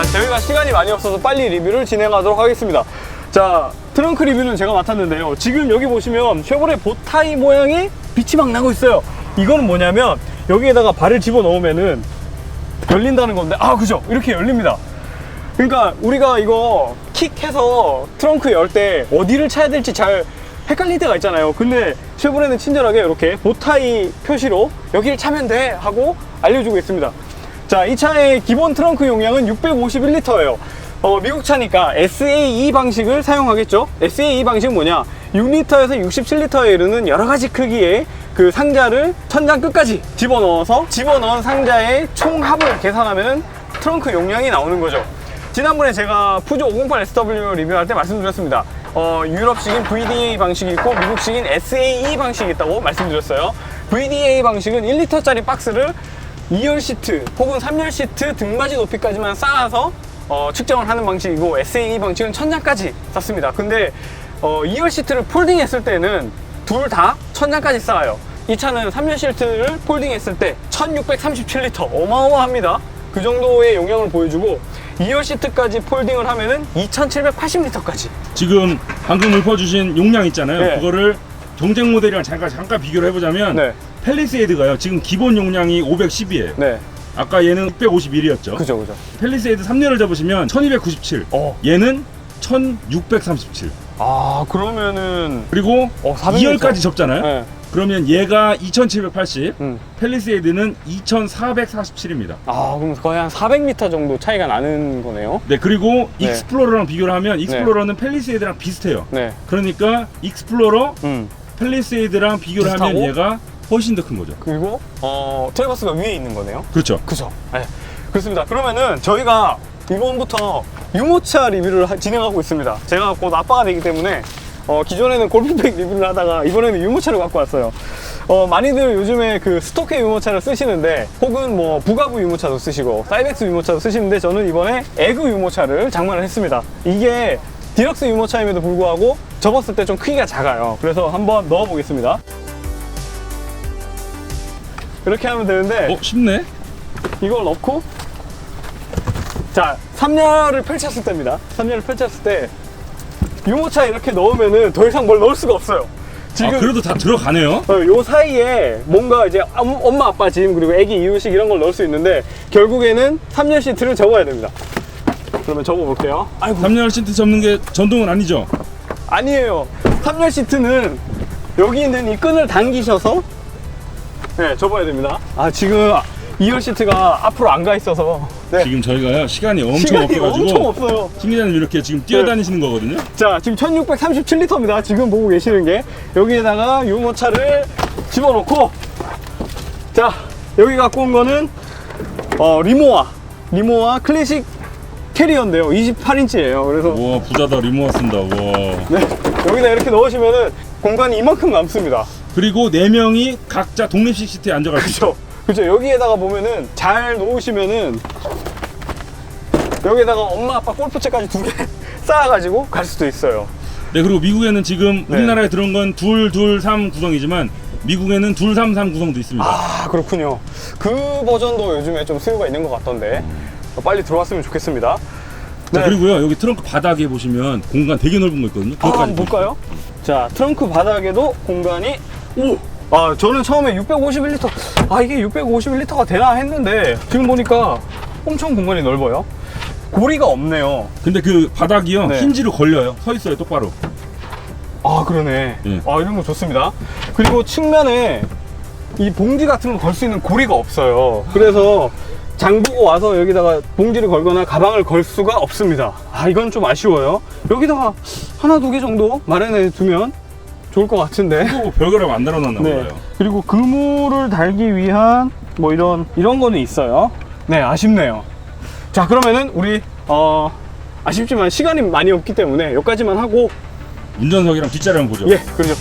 저희가 시간이 많이 없어서 빨리 리뷰를 진행하도록 하겠습니다. 자, 트렁크 리뷰는 제가 맡았는데요. 지금 여기 보시면 쉐보레 보타이 모양의 빛이 막 나고 있어요. 이거는 뭐냐면 여기에다가 발을 집어 넣으면은 열린다는 건데, 아, 그죠? 이렇게 열립니다. 그러니까 우리가 이거 킥해서 트렁크 열 때 어디를 차야 될지 잘 헷갈릴 때가 있잖아요. 근데 쉐보레는 친절하게 이렇게 보타이 표시로 여기를 차면 돼 하고 알려주고 있습니다. 자, 이 차의 기본 트렁크 용량은 651리터예요. 어, 미국 차니까 SAE 방식을 사용하겠죠. SAE 방식은 뭐냐? 6리터에서 67리터에 이르는 여러 가지 크기의 그 상자를 천장 끝까지 집어넣어서 집어넣은 상자의 총 합을 계산하면 트렁크 용량이 나오는 거죠. 지난번에 제가 푸조 508 SW 리뷰할 때 말씀드렸습니다. 어, 유럽식인 VDA 방식이 있고 미국식인 SAE 방식이 있다고 말씀드렸어요. VDA 방식은 1리터짜리 박스를 2열 시트 혹은 3열 시트 등받이 높이까지만 쌓아서 어, 측정을 하는 방식이고 SAE 방식은 천장까지 쌓습니다. 근데 어, 2열 시트를 폴딩했을 때는 둘 다 천장까지 쌓아요. 이 차는 3열 시트를 폴딩했을 때 1637리터 어마어마합니다. 그 정도의 용량을 보여주고 2열 시트까지 폴딩을 하면은 2780리터까지 지금 방금 읊어주신 용량 있잖아요. 네. 그거를 경쟁 모델이랑 잠깐 잠깐 비교를 해보자면 네. 펠리세이드가요. 지금 기본 용량이 510이에요. 네 아까 얘는 651이었죠. 그죠 그죠 펠리세이드 3륜을 잡으시면 1297. 어. 얘는 1637. 아 그러면은 그리고 어, 400 2열까지 접잖아요. 네. 그러면 얘가 2780, 음. 펠리세이드는 2447입니다. 아 그럼 거의 한 400m 정도 차이가 나는 거네요 네, 그리고 네. 익스플로러랑 비교를 하면 익스플로러는 펠리세이드랑 비슷해요. 네 그러니까 익스플로러, 음. 펠리세이드랑 비교를 하면 비슷하고? 얘가 훨씬 더 큰 거죠. 그리고 어 트레버스가 위에 있는 거네요? 그렇죠. 그죠. 네 그렇습니다. 그러면은 저희가 이번부터 유모차 리뷰를 하- 진행하고 있습니다. 제가 곧 아빠가 되기 때문에 어, 기존에는 골프백 리뷰를 하다가 이번에는 유모차를 갖고 왔어요. 어, 많이들 요즘에 그 스토케 유모차를 쓰시는데 혹은 뭐 부가부 유모차도 쓰시고 사이벡스 유모차도 쓰시는데 저는 이번에 에그 유모차를 장만을 했습니다. 이게 디럭스 유모차임에도 불구하고 접었을 때 좀 크기가 작아요. 그래서 한번 넣어 보겠습니다 이렇게 하면 되는데 어, 쉽네. 이걸 넣고 자 3열을 펼쳤을 때입니다 3열을 펼쳤을 때 유모차 이렇게 넣으면은 더 이상 뭘 넣을 수가 없어요 지금 아, 그래도 다 들어가네요. 어, 요 사이에 뭔가 이제 엄- 엄마 아빠 짐 그리고 애기 이유식 이런 걸 넣을 수 있는데 결국에는 3열 시트를 접어야 됩니다 그러면 접어 볼게요 아이고 3열 시트 접는 게 전동은 아니죠. 아니에요 3열 시트는 여기 있는 이 끈을 당기셔서 네 접어야 됩니다 아 지금 2열 시트가 앞으로 안 가 있어서 네. 지금 저희가요 시간이 엄청 시간이 없어가지고 엄청 없어요. 김 기자님 이렇게 지금 뛰어다니시는 거거든요. 자, 지금 1637리터입니다. 지금 보고 계시는 게. 여기에다가 유모차를 집어넣고, 자, 여기 갖고 온 거는, 어, 리모아. 리모아 클래식 캐리어인데요. 28인치예요. 그래서, 와 부자다 리모아 쓴다. 와. 네, 여기다 이렇게 넣으시면은 공간이 이만큼 남습니다. 그리고 네 명이 각자 독립식 시트에 앉아갈 수 있죠. 그죠? 그죠? 여기에다가 보면은 잘 놓으시면은 여기에다가 엄마 아빠 골프채까지 두 개 쌓아가지고 갈 수도 있어요. 네 그리고 미국에는 지금 네. 우리나라에 들어온 건 둘, 둘, 삼 구성이지만 미국에는 둘, 삼, 삼 구성도 있습니다. 아 그렇군요. 그 버전도 요즘에 좀 수요가 있는 것 같던데 빨리 들어왔으면 좋겠습니다. 자, 네. 그리고요 여기 트렁크 바닥에 보시면 공간 되게 넓은 거 있거든요. 아, 그것까지 한번 볼까요? 자 트렁크 바닥에도 공간이 오. 아 저는 처음에 651리터 아 이게 651리터가 되나 했는데 지금 보니까 엄청 공간이 넓어요. 고리가 없네요. 근데 그 바닥이요 네. 힌지로 걸려요. 서 있어요 똑바로. 아 그러네. 예. 아 이런 거 좋습니다. 그리고 측면에 이 봉지 같은 거 걸 수 있는 고리가 없어요. 그래서 장보고 와서 여기다가 봉지를 걸거나 가방을 걸 수가 없습니다. 아 이건 좀 아쉬워요. 여기다가 하나 두 개 정도 마련해 두면 좋을 것 같은데. 또 별거를 만들어 놨나 네. 봐요. 그리고 그물을 달기 위한 뭐 이런 이런 거는 있어요. 네, 아쉽네요. 자, 그러면은 우리 어 아쉽지만 시간이 많이 없기 때문에 여기까지만 하고 운전석이랑 뒷자리 한번 보죠. 예, 그러죠.